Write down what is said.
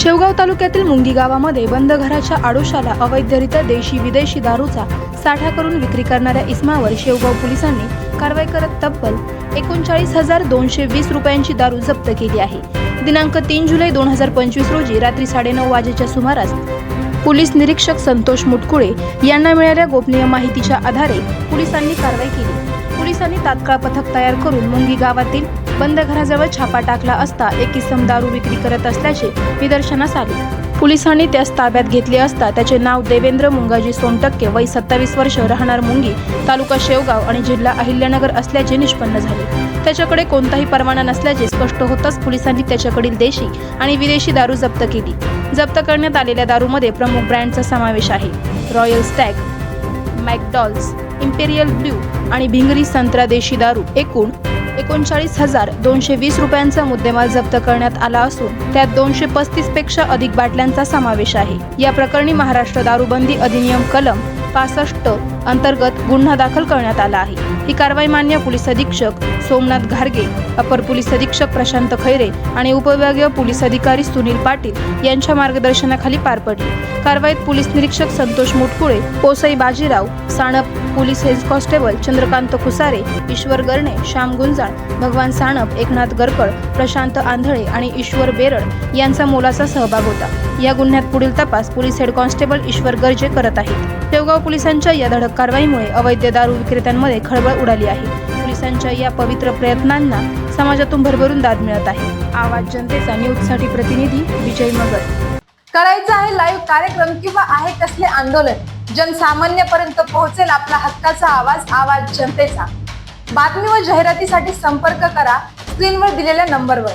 शेवगाव तालुक्यातील मुंगी गावामध्ये बंद घराच्या आडोशाला अवैधरित्या देशी विदेशी दारूचा साठा करून विक्री करणाऱ्या इस्मावर शेवगाव पोलिसांनी कारवाई करत तब्बल एकोणचाळीस हजार दोनशे वीस रुपयांची दारू जप्त केली आहे. दिनांक तीन जुलै दोन हजार पंचवीस रोजी रात्री साडेनऊ वाजेच्या सुमारास पोलीस निरीक्षक संतोष मुटकुळे यांना मिळाल्या गोपनीय माहितीच्या आधारे पोलिसांनी कारवाई केली. पोलिसांनी तात्काळ पथक तयार करून मुंगी गावातील बंद घराजवळ छापा टाकला असता एक किसम दारू विक्री करत असल्याचे निदर्शनास आले. पोलिसांनी त्यास ताब्यात घेतले असता त्याचे नाव देवेंद्र मुंगाजी सोनटक्के वय सत्तावीस वर्ष राहणार मुंगी तालुका शेवगाव आणि जिल्हा अहिल्यानगर असल्याचे निष्पन्न झाले. त्याच्याकडे कोणताही परवाना नसल्याचे स्पष्ट होताच पोलिसांनी त्याच्याकडील देशी आणि विदेशी दारू जप्त केली. जप्त करण्यात आलेल्या दारूमध्ये प्रमुख ब्रँडचा समावेश आहे. Royal Stag McDowell's Imperial Blue आणि भिंगरी संत्रा देशी दारू एकूण एकोणचाळीस हजार दोनशे वीस रुपयांचा मुद्देमाल जप्त करण्यात आला असून त्यात दोनशे पस्तीसपेक्षा अधिक बाटल्यांचा समावेश आहे. या प्रकरणी महाराष्ट्र दारूबंदी अधिनियम कलम पासष्ट अंतर्गत गुन्हा दाखल करण्यात आला आहे. ही कारवाई मान्य पोलीस अधीक्षक सोमनाथ घारगे अपर पोलीस अधीक्षक प्रशांत खैरे आणि उपविभागीय पोलीस अधिकारी सुनील पाटील यांच्या मार्गदर्शनाखाली पार पडली. कारवाईत पोलीस निरीक्षक संतोष मुटकुळे पोसई Bajirao Sanap police head constable Chandrakant Khusare Ishwar Garne Shyam Gunjal Bhagwan Sanap Eknath गरकड Prashant आंधळे आणि ईश्वर बेरड यांचा मोलाचा सहभाग होता. या गुन्ह्यात पुढील तपास police head constable Ishwar Garje करत आहेत. देवगाव पोलिसांच्या या धडक कारवाईमुळे अवैध दारू विक्रेत्यांमध्ये खळबळ उडाली आहे. पोलिसांच्या या पवित्र प्रयत्नांना समाजातून भरभरून दाद मिळत आहे. आवाज जनतेचा न्यूजसाठी प्रतिनिधी विजय मगर. करायचं आहे लाईव्ह कार्यक्रम किंवा आहे कसले आंदोलन. जनसामान्यपर्यंत पोहोचेल आपला हक्काचा आवाज आवाज जनतेचा. बातमी व जाहिरातीसाठी संपर्क करा स्क्रीनवर दिलेल्या नंबरवर